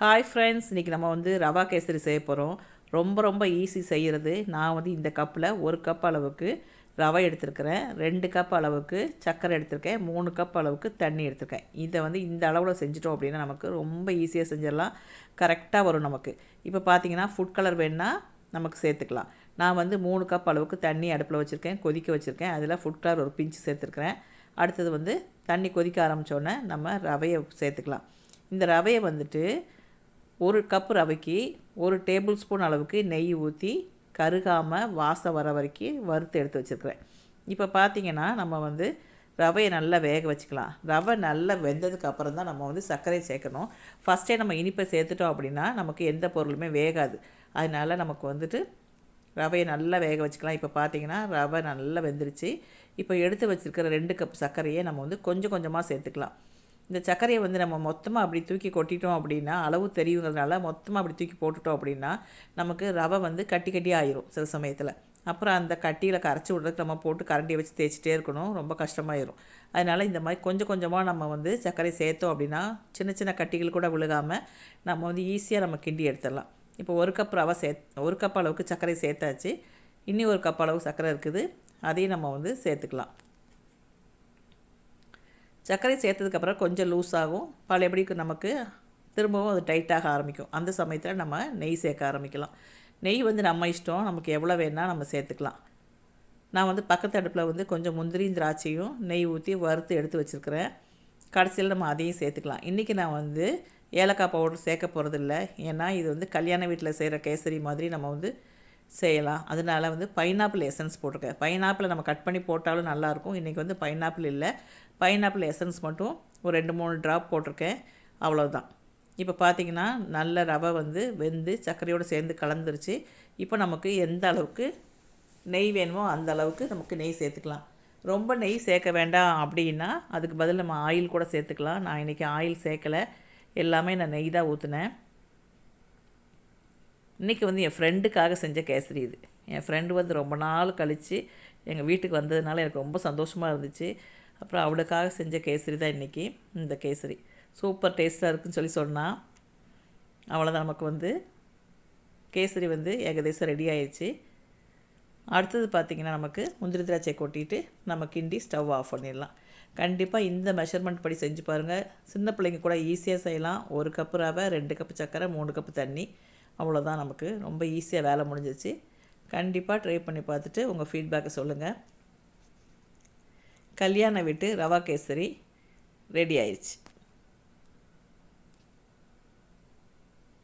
Hi friends இன்றைக்கி நம்ம வந்து ரவா கேசரி செய்ய போகிறோம் ரொம்ப ரொம்ப ஈஸி செய்கிறது நான் வந்து இந்த கப்பில் ஒரு கப் அளவுக்கு ரவை எடுத்திருக்கிறேன். ரெண்டு கப் அளவுக்கு சர்க்கரை எடுத்திருக்கேன். மூணு கப் அளவுக்கு தண்ணி எடுத்திருக்கேன். இதை வந்து இந்த அளவில் செஞ்சிட்டோம் அப்படின்னா நமக்கு ரொம்ப ஈஸியாக செஞ்சிடலாம். கரெக்டாக வரும் நமக்கு. இப்போ பார்த்தீங்கன்னா ஃபுட் கலர் வேணால் நமக்கு சேர்த்துக்கலாம். நான் வந்து மூணு கப் அளவுக்கு தண்ணி அடுப்பில் வச்சுருக்கேன். கொதிக்க வச்சுருக்கேன். அதில் ஃபுட் கலர் ஒரு பிஞ்சு சேர்த்துருக்கிறேன். அடுத்தது வந்து தண்ணி கொதிக்க ஆரம்பித்தோன்னே நம்ம ரவையை சேர்த்துக்கலாம். இந்த ரவையை வந்துட்டு ஒரு கப் ரவைக்கு ஒரு டேபிள் ஸ்பூன் அளவுக்கு நெய் ஊற்றி கருகாமல் வாசம் வர வரைக்கும் வறுத்து எடுத்து வச்சுருக்கிறேன். இப்போ பார்த்திங்கன்னா நம்ம வந்து ரவையை நல்லா வேக வச்சுக்கலாம். ரவை நல்லா வெந்ததுக்கு அப்புறம் தான் நம்ம வந்து சர்க்கரை சேர்க்கணும். ஃபஸ்ட்டே நம்ம இனிப்பை சேர்த்துட்டோம் அப்படின்னா நமக்கு எந்த பொருளுமே வேகாது. அதனால் நமக்கு வந்துட்டு ரவையை நல்லா வேக வச்சுக்கலாம். இப்போ பார்த்தீங்கன்னா ரவை நல்லா வெந்துருச்சு. இப்போ எடுத்து வச்சுருக்கிற ரெண்டு கப் சர்க்கரையை நம்ம வந்து கொஞ்சம் கொஞ்சமாக சேர்த்துக்கலாம். இந்த சர்க்கரையை வந்து நம்ம மொத்தமாக அப்படி தூக்கி கொட்டிட்டோம் அப்படின்னா அளவு தெரியுங்கிறதுனால மொத்தமாக அப்படி தூக்கி போட்டுட்டோம் அப்படின்னா நமக்கு ரவை வந்து கட்டி கட்டி ஆயிரும் சில சமயத்தில். அப்புறம் அந்த கட்டியில் கரைச்சி விட்றதுக்கு நம்ம போட்டு கரண்டியை வச்சு தேய்ச்சிட்டே இருக்கணும். ரொம்ப கஷ்டமாயிரும். அதனால் இந்த மாதிரி கொஞ்சம் கொஞ்சமாக நம்ம வந்து சர்க்கரை சேர்த்தோம் அப்படின்னா சின்ன சின்ன கட்டிகள் கூட விழுகாமல் நம்ம வந்து ஈஸியாக நம்ம கிண்டி எடுத்துடலாம். இப்போ ஒரு கப் ரவை சே ஒரு கப் அளவுக்கு சர்க்கரை சேர்த்தாச்சு. இன்னி ஒரு கப் அளவு சர்க்கரை இருக்குது. அதையும் நம்ம வந்து சேர்த்துக்கலாம். சர்க்கரை சேர்த்ததுக்கப்புறம் கொஞ்சம் லூஸ் ஆகும் பழையபடி நமக்கு? திரும்பவும் அது டைட்டாக ஆரம்பிக்கும். அந்த சமயத்தில் நம்ம நெய் சேர்க்க ஆரம்பிக்கலாம். நெய் வந்து நம்ம இஷ்டம். நமக்கு எவ்வளோ வேணால் நம்ம சேர்த்துக்கலாம். நான் வந்து பக்கத்து அடுப்பில் வந்து கொஞ்சம் முந்திரியும் திராட்சையும் நெய் ஊற்றி வறுத்து எடுத்து வச்சுருக்கிறேன். கடைசியில் நம்ம அதையும் சேர்த்துக்கலாம். இன்றைக்கி நான் வந்து ஏலக்காய் பவுடர் சேர்க்க போகிறதில்ல ஏன்னா இது வந்து கல்யாண வீட்டில் செய்கிற கேசரி மாதிரி நம்ம வந்து செய்யலாம். அதனால் வந்து பைனாப்பிள் எசன்ஸ் போட்டிருக்கேன். பைனாப்பிளை நம்ம கட் பண்ணி போட்டாலும் நல்லாயிருக்கும். இன்றைக்கி வந்து பைனாப்பிள் இல்லை. பைனாப்பிள் எசன்ஸ் மட்டும் ஒரு ரெண்டு மூணு ட்ராப் போட்டிருக்கேன். அவ்வளோதான் இப்போ பார்த்தீங்கன்னா நல்ல ரவை வந்து வெந்து சர்க்கரையோடு சேர்ந்து கலந்துருச்சு. இப்போ நமக்கு எந்த அளவுக்கு நெய் வேணுமோ அந்த அளவுக்கு நமக்கு நெய் சேர்த்துக்கலாம். ரொம்ப நெய் சேர்க்க வேண்டாம் அப்படின்னா அதுக்கு பதில் நம்ம ஆயில் கூட சேர்த்துக்கலாம். நான் இன்றைக்கி ஆயில் சேர்க்கலை. எல்லாமே நான் நெய் தான் ஊற்றுனேன் இன்றைக்கி வந்து என் ஃப்ரெண்டுக்காக செஞ்ச கேசரி இது. என் ஃப்ரெண்டு வந்து ரொம்ப நாள் கழித்து எங்கள் வீட்டுக்கு வந்ததுனால எனக்கு ரொம்ப சந்தோஷமாக இருந்துச்சு. அப்புறம் அவளுக்காக செஞ்ச கேசரி தான் இன்றைக்கி இந்த கேசரி. சூப்பர் டேஸ்ட்டாக இருக்குன்னு சொல்லி சொன்னால் அவ்வளோதான் நமக்கு வந்து. கேசரி வந்து ஏகதேசம் ரெடி ஆயிடுச்சு அடுத்தது பார்த்திங்கன்னா நமக்கு முந்திரி திராட்சை கொட்டிட்டு நம்ம கிண்டி ஸ்டவ் ஆஃப் பண்ணிடலாம். கண்டிப்பாக இந்த மெஷர்மெண்ட் படி செஞ்சு பாருங்கள் சின்ன பிள்ளைங்க கூட ஈஸியாக செய்யலாம். ஒரு கப்பு ரவை ரெண்டு கப்பு சர்க்கரை மூணு கப்பு தண்ணி. அவ்வளோதான் நமக்கு ரொம்ப ஈஸியாக வேலை முடிஞ்சிச்சு. கண்டிப்பாக ட்ரை பண்ணி பார்த்துட்டு உங்கள் ஃபீட்பேக்கை சொல்லுங்கள் கல்யாண வீட்டு ரவா கேசரி ரெடி ஆயிடுச்சு.